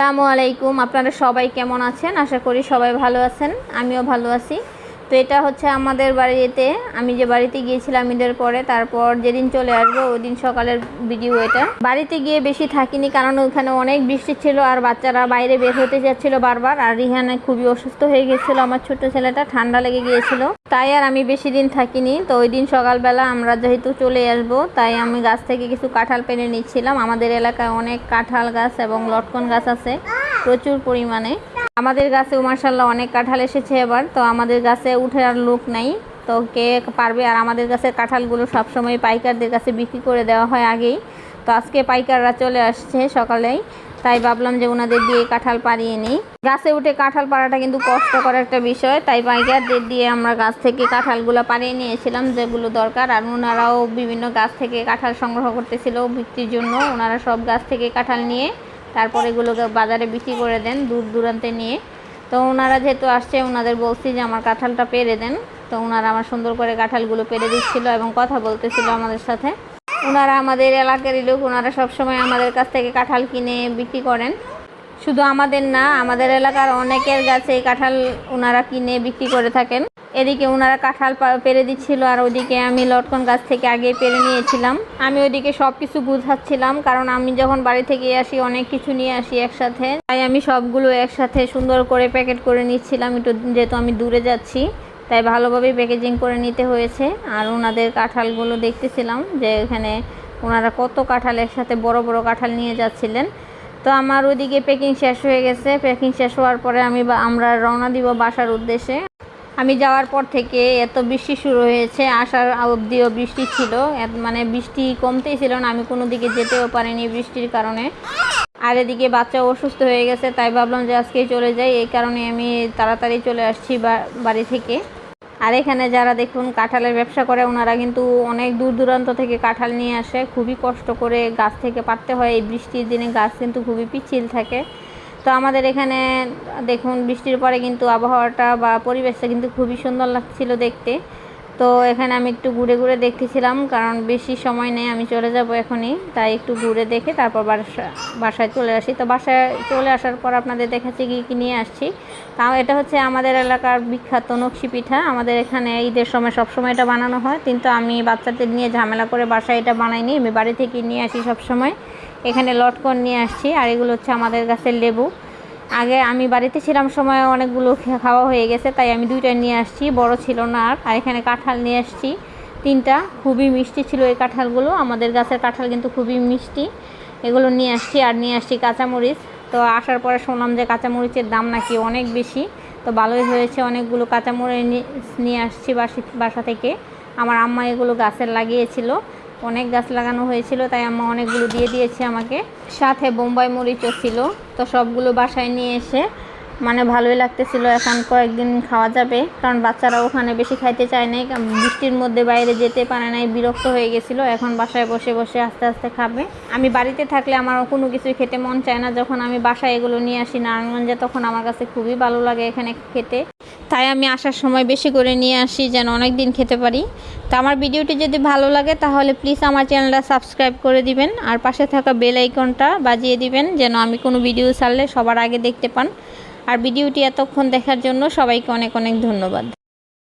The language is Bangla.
আসসালামু আলাইকুম। আপনারা সবাই কেমন আছেন? আশা করি সবাই ভালো আছেন। আমিও ভালো আছি। তো এটা হচ্ছে আমাদের বাড়িতে। আমি যে বাড়িতে গিয়েছিলাম ঈদের পরে, তারপর যেদিন চলে আসব ওই দিন সকালের ভিডিও এটা। বাড়িতে গিয়ে বেশি থাকিনি, কারণ ওখানে অনেক বৃষ্টি ছিল আর বাচ্চারা বাইরে বের হতে যাচ্ছিল বারবার। আর রিহানে খুবই অসুস্থ হয়ে গেছিল আমার ছোট ছেলেটা, ঠান্ডা লেগে গিয়েছিল। তাই আর আমি বেশি দিন থাকিনি। তো ওই দিন সকালবেলা আমরা যেহেতু চলে আসব, তাই আমি গাছ থেকে কিছু কাঁঠাল পেনে নিচ্ছিলাম। আমাদের এলাকায় অনেক কাঁঠাল গাছ এবং লটকন গাছ আছে, প্রচুর পরিমাণে। আমাদের গাছেও মার্শাল্লাহ অনেক কাঁঠাল এসেছে এবার, তো আমাদের গাছে উঠে আর লোক নাই। তো কে পারবে আর আমাদের গাছের কাঁঠালগুলো সবসময় পাইকারদের কাছে বিক্রি করে দেওয়া হয় আগেই। তো আজকে পাইকাররা চলে আসছে সকালেই, তাই ভাবলাম যে ওনাদের দিয়ে কাঁঠাল পাড়িয়ে নিই। গাছে উঠে কাঁঠাল পাড়াটা কিন্তু কষ্টকর একটা বিষয়, তাই পাইকারদের দিয়ে আমরা গাছ থেকে কাঁঠালগুলো পাড়িয়ে নিয়েছিলাম যেগুলো দরকার, আর ওনারাও বিভিন্ন গাছ থেকে কাঁঠাল সংগ্রহ করতেছিল বিক্রির জন্য ওনারা সব গাছ থেকে কাঁঠাল নিয়ে তারপর এগুলোকে বাজারে বিক্রি করে দেন দূর দূরান্তে নিয়ে। তো ওনারা যেহেতু আসছে, ওনাদের বলছি যে আমার কাঁঠালটা পেরে দেন। তো ওনারা আমার সুন্দর করে কাঁঠালগুলো পেরে দিচ্ছিল এবং কথা বলতেছিল আমাদের সাথে। ওনারা আমাদের এলাকারই লোক, ওনারা সবসময় আমাদের কাছ থেকে কাঁঠাল কিনে বিক্রি করেন। শুধু আমাদের না, আমাদের এলাকার অনেকের গাছে কাঁঠাল ওনারা কিনে বিক্রি করে থাকেন। এদিকে ওনারা কাঁঠাল পেরে দিচ্ছিল আর ওদিকে আমি লটকন গাছ থেকে আগে পেরে নিয়েছিলাম। আমি ওদিকে সব কিছু বুঝাচ্ছিলাম, কারণ আমি যখন বাড়ি থেকে আসি, অনেক কিছু নিয়ে আসি একসাথে। তাই আমি সবগুলো একসাথে সুন্দর করে প্যাকেট করে নিচ্ছিলাম একটু, যেহেতু আমি দূরে যাচ্ছি, তাই ভালোভাবে প্যাকেজিং করে নিতে হয়েছে। আর ওনাদের কাঁঠালগুলো দেখতেছিলাম যে এখানে ওনারা কত কাঁঠাল একসাথে বড় বড় কাঁঠাল নিয়ে যাচ্ছিলেন। তো আমার ওদিকে প্যাকিং শেষ হয়ে গেছে। প্যাকিং শেষ হওয়ার পরে আমি আমরা রওনা দিব বাসার উদ্দেশ্যে। আমি যাওয়ার পর থেকে এত বৃষ্টি শুরু হয়েছে, আসার অবধিও বৃষ্টি ছিল। মানে বৃষ্টি কমতেই ছিল না, আমি কোনো দিকে যেতেও পারিনি বৃষ্টির কারণে। আর এদিকে বাচ্চা অসুস্থ হয়ে গেছে, তাই ভাবলাম যে আজকেই চলে যাই। এই কারণে আমি তাড়াতাড়ি চলে আসছি বাড়ি থেকে। আর এখানে যারা দেখুন কাঁঠালের ব্যবসা করে, ওনারা কিন্তু অনেক দূর দূরান্ত থেকে কাঁঠাল নিয়ে আসে। খুবই কষ্ট করে গাছ থেকে পারতে হয়। এই বৃষ্টির দিনে গাছ কিন্তু খুবই পিচ্ছিল থাকে। তো আমাদের এখানে, দেখুন, বৃষ্টির পরে কিন্তু আবহাওয়াটা বা পরিবেশটা কিন্তু খুবই সুন্দর লাগছিল দেখতে। তো এখানে আমি একটু ঘুরে ঘুরে দেখতেছিলাম, কারণ বেশি সময় নেই, আমি চলে যাব এখনই। তাই একটু ঘুরে দেখে তারপর বাসা, বাসায় চলে আসি। তো বাসায় চলে আসার পর আপনাদের দেখাচ্ছি কি কী নিয়ে আসছি। তাও এটা হচ্ছে আমাদের এলাকার বিখ্যাত নকশি পিঠা। আমাদের এখানে ঈদের সময় সবসময় এটা বানানো হয়, কিন্তু আমি বাচ্চাদের নিয়ে ঝামেলা করে বাসায় এটা বানাইনি। আমি বাড়ি থেকে নিয়ে আসি সবসময়। এখানে লটকন নিয়ে আসছি, আর এগুলো হচ্ছে আমাদের গাছের লেবু। আগে আমি বাড়িতে ছিলাম সময় অনেকগুলো খাওয়া হয়ে গেছে, তাই আমি দুইটা নিয়ে আসছি, বড় ছিল না আর। আর এখানে কাঁঠাল নিয়ে আসছি, তিনটা। খুবই মিষ্টি ছিল এই কাঁঠালগুলো। আমাদের গাছের কাঁঠাল কিন্তু খুবই মিষ্টি। এগুলো নিয়ে আসছি আর নিয়ে আসছি কাঁচামরিচ। তো আসার পরে শুনলাম যে কাঁচামরিচের দাম নাকি অনেক বেশি। তো ভালোই হয়েছে, অনেকগুলো কাঁচামরিচ নিয়ে আসছি বাসি বাসা থেকে। আমার আম্মা এগুলো গাছের লাগিয়েছিল। অনেক গাছ লাগানো হয়েছিল, তাই আম্মা অনেকগুলো দিয়ে দিয়েছে আমাকে। সাথে বোম্বাই মরিচও ছিল, তো সবগুলো বাসায় নিয়ে এসে মানে ভালোই লাগতেছিল, এখন কয়েকদিন খাওয়া যাবে, কারণ বাচ্চারা ওখানে বেশি খাইতে চায় নাই বৃষ্টির মধ্যে বাইরে যেতে পারে নাই, বিরক্ত হয়ে গেছিল, এখন বাসায় বসে বসে আস্তে আস্তে খাবে। আমি বাড়িতে থাকলে আমার কোনো কিছুই খেতে মন চায় না, যখন আমি বাসায় এগুলো নিয়ে আসি নারায়ণগঞ্জে, তখন আমার কাছে খুবই ভালো লাগে এখানে খেতে। তাই আমি আসার সময় বেশি করে নিয়ে আসি, যেন অনেক দিন খেতে পারি। তো আমার ভিডিওটি যদি ভালো লাগে, তাহলে প্লিজ আমার চ্যানেলটা সাবস্ক্রাইব করে দিবেন, আর পাশে থাকা বেল আইকনটা বাজিয়ে দিবেন, যেন আমি কোনো ভিডিও ছাড়লে সবার আগে দেখতে পান। আর ভিডিওটি এতক্ষণ দেখার জন্য সবাইকে অনেক অনেক ধন্যবাদ।